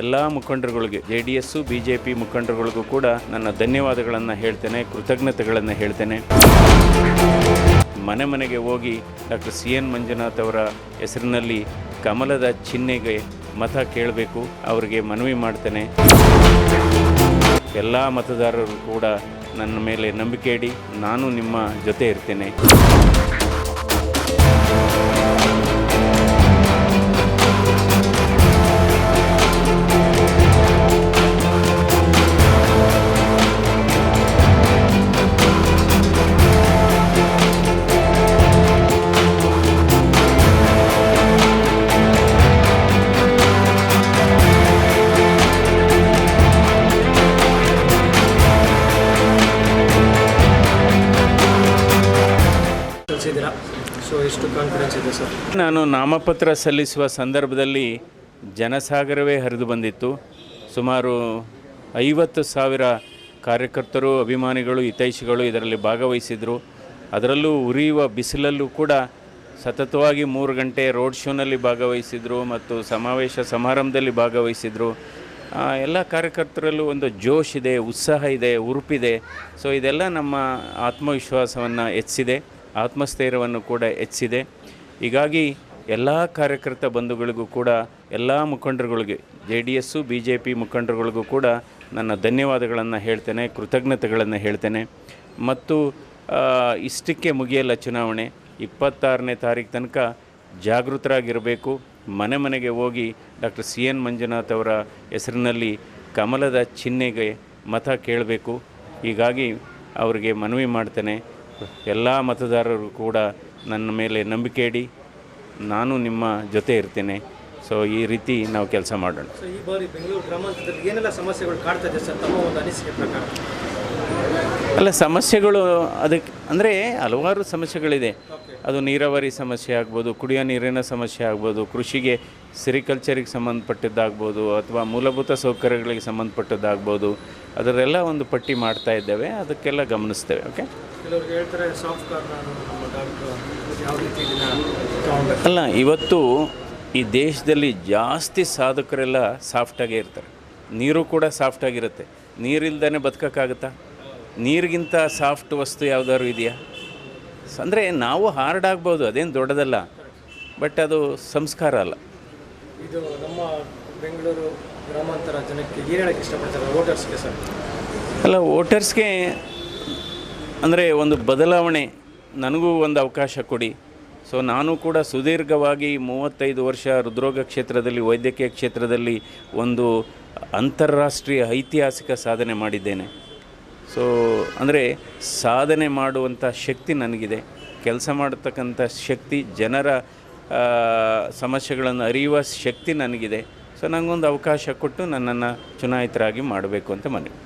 ಎಲ್ಲ ಮುಖಂಡರುಗಳಿಗೆ J D S B J P ಮುಖಂಡರುಗಳಿಗೂ ಕೂಡ ನನ್ನ ಧನ್ಯವಾದಗಳನ್ನು ಹೇಳ್ತೇನೆ, ಕೃತಜ್ಞತೆಗಳನ್ನು ಹೇಳ್ತೇನೆ. ಮನೆ ಮನೆಗೆ ಹೋಗಿ ಡಾಕ್ಟರ್ ಸಿ ಎನ್ ಮಂಜುನಾಥ್ ಅವರ ಹೆಸರಿನಲ್ಲಿ ಕಮಲದ ಚಿಹ್ನೆಗೆ ಮತ ಕೇಳಬೇಕು, ಅವರಿಗೆ ಮನವಿ ಮಾಡ್ತೇನೆ. ಎಲ್ಲ ಮತದಾರರು ಕೂಡ ನನ್ನ ಮೇಲೆ ನಂಬಿಕೆ ಇಡಿ, ನಾನು ನಿಮ್ಮ ಜೊತೆ ಇರ್ತೇನೆ. ಎಷ್ಟು ಕಾನ್ಫಿಡೆನ್ಸ್ ಇದೆ ಸರ್ ನಾನು ನಾಮಪತ್ರ ಸಲ್ಲಿಸುವ ಸಂದರ್ಭದಲ್ಲಿ ಜನಸಾಗರವೇ ಹರಿದು ಬಂದಿತ್ತು. ಸುಮಾರು ಐವತ್ತು ಸಾವಿರ ಕಾರ್ಯಕರ್ತರು, ಅಭಿಮಾನಿಗಳು, ಹಿತೈಷಿಗಳು ಇದರಲ್ಲಿ ಭಾಗವಹಿಸಿದರು. ಅದರಲ್ಲೂ ಉರಿಯುವ ಬಿಸಿಲಲ್ಲೂ ಕೂಡ ಸತತವಾಗಿ ಮೂರು ಗಂಟೆ ರೋಡ್ ಶೋನಲ್ಲಿ ಭಾಗವಹಿಸಿದರು ಮತ್ತು ಸಮಾವೇಶ ಸಮಾರಂಭದಲ್ಲಿ ಭಾಗವಹಿಸಿದರು. ಎಲ್ಲ ಕಾರ್ಯಕರ್ತರಲ್ಲೂ ಒಂದು ಜೋಶ್ ಇದೆ, ಉತ್ಸಾಹ ಇದೆ, ಉರುಪಿದೆ. ಸೊ ಇದೆಲ್ಲ ನಮ್ಮ ಆತ್ಮವಿಶ್ವಾಸವನ್ನು ಹೆಚ್ಚಿಸಿದೆ ಆತ್ಮಸ್ಥೈರ್ಯವನ್ನು ಕೂಡ ಹೆಚ್ಚಿದೆ. ಹೀಗಾಗಿ ಎಲ್ಲ ಕಾರ್ಯಕರ್ತ ಬಂಧುಗಳಿಗೂ ಕೂಡ, ಎಲ್ಲ ಮುಖಂಡರುಗಳಿಗೆ, J D S, B J P ಮುಖಂಡರುಗಳಿಗೂ ಕೂಡ ನನ್ನ ಧನ್ಯವಾದಗಳನ್ನು ಹೇಳ್ತೇನೆ, ಕೃತಜ್ಞತೆಗಳನ್ನು ಹೇಳ್ತೇನೆ. ಮತ್ತು ಇಷ್ಟಕ್ಕೆ ಮುಗಿಯಲ್ಲ ಚುನಾವಣೆ. ಇಪ್ಪತ್ತಾರನೇ ತಾರೀಕು ತನಕ ಜಾಗೃತರಾಗಿರಬೇಕು. ಮನೆ ಮನೆಗೆ ಹೋಗಿ ಡಾಕ್ಟರ್ ಸಿ ಎನ್ ಮಂಜುನಾಥ್ ಅವರ ಹೆಸರಿನಲ್ಲಿ ಕಮಲದ ಚಿಹ್ನೆಗೆ ಮತ ಕೇಳಬೇಕು. ಹೀಗಾಗಿ ಅವರಿಗೆ ಮನವಿ ಮಾಡ್ತೇನೆ. ಎಲ್ಲ ಮತದಾರರು ಕೂಡ ನನ್ನ ಮೇಲೆ ನಂಬಿಕೆ ಇಡಿ. ನಾನು ನಿಮ್ಮ ಜೊತೆ ಇರ್ತೇನೆ. ಸೊ ಈ ರೀತಿ ನಾವು ಕೆಲಸ ಮಾಡೋಣ. ಈ ಬಾರಿ ಬೆಂಗಳೂರು ಗ್ರಾಮಾಂತರದಲ್ಲಿ ಏನೆಲ್ಲ ಸಮಸ್ಯೆಗಳು ಕಾಡ್ತಾ ಇದೆ ಸರ್? ತಮ್ಮ ಒಂದು ಅನಿಸಿಕೆ ಪ್ರಕಾರ. ಅಲ್ಲ ಸಮಸ್ಯೆಗಳು ಅದಕ್ಕೆ ಅಂದರೆ ಹಲವಾರು ಸಮಸ್ಯೆಗಳಿದೆ. ಅದು ನೀರಾವರಿ ಸಮಸ್ಯೆ ಆಗ್ಬೋದು ಕುಡಿಯೋ ನೀರಿನ ಸಮಸ್ಯೆ ಆಗ್ಬೋದು ಕೃಷಿಗೆ ಸಿರಿಕಲ್ಚರಿಗೆ ಸಂಬಂಧಪಟ್ಟಿದ್ದಾಗ್ಬೋದು ಅಥವಾ ಮೂಲಭೂತ ಸೌಕರ್ಯಗಳಿಗೆ ಸಂಬಂಧಪಟ್ಟದ್ದಾಗ್ಬೋದು ಅದರೆಲ್ಲ ಒಂದು ಪಟ್ಟಿ ಮಾಡ್ತಾ ಇದ್ದೇವೆ ಅದಕ್ಕೆಲ್ಲ ಗಮನಿಸ್ತೇವೆ ಓಕೆ? ಅಲ್ಲ ಇವತ್ತು ಈ ದೇಶದಲ್ಲಿ ಜಾಸ್ತಿ ಸಾಧಕರೆಲ್ಲ ಸಾಫ್ಟಾಗೇ ಇರ್ತಾರೆ. ನೀರು ಕೂಡ ಸಾಫ್ಟಾಗಿರುತ್ತೆ. ನೀರಿಲ್ದೇ ಬದುಕೋಕ್ಕಾಗುತ್ತಾ? ನೀರಿಗಿಂತ ಸಾಫ್ಟ್ ವಸ್ತು ಯಾವುದಾದ್ರು ಇದೆಯಾ? ಅಂದರೆ ನಾವು ಹಾರ್ಡ್ ಆಗ್ಬೋದು ಅದೇನು ದೊಡ್ಡದಲ್ಲ ಬಟ್ ಅದು ಸಂಸ್ಕಾರ ಅಲ್ಲ. ಇದು ನಮ್ಮ ಬೆಂಗಳೂರು ಗ್ರಾಮಾಂತರ ಜನಕ್ಕೆ ಏನು ಹೇಳಕ್ಕೆ ಇಷ್ಟಪಡ್ತಾರೆ ವೋಟರ್ಸ್ಗೆ ಸರ್? ಅಲ್ಲ ವೋಟರ್ಸ್ಗೆ ಅಂದರೆ ಒಂದು ಬದಲಾವಣೆ ನನಗೂ ಒಂದು ಅವಕಾಶ ಕೊಡಿ. ಸೊ ನಾನು ಕೂಡ ಸುದೀರ್ಘವಾಗಿ ಮೂವತ್ತೈದು ವರ್ಷ ಹೃದ್ರೋಗ ಕ್ಷೇತ್ರದಲ್ಲಿ ವೈದ್ಯಕೀಯ ಕ್ಷೇತ್ರದಲ್ಲಿ ಒಂದು ಅಂತಾರಾಷ್ಟ್ರೀಯ ಐತಿಹಾಸಿಕ ಸಾಧನೆ ಮಾಡಿದ್ದೇನೆ. ಸೊ ಅಂದರೆ ಸಾಧನೆ ಮಾಡುವಂಥ ಶಕ್ತಿ ನನಗಿದೆ. ಕೆಲಸ ಮಾಡತಕ್ಕಂಥ ಶಕ್ತಿ, ಜನರ ಸಮಸ್ಯೆಗಳನ್ನು ಅರಿಯುವ ಶಕ್ತಿ ನನಗಿದೆ. ಸೊ ನನಗೊಂದು ಅವಕಾಶ ಕೊಟ್ಟು ನನ್ನನ್ನು ಚುನಾಯಿತರಾಗಿ ಮಾಡಬೇಕು ಅಂತ ಮನವಿ.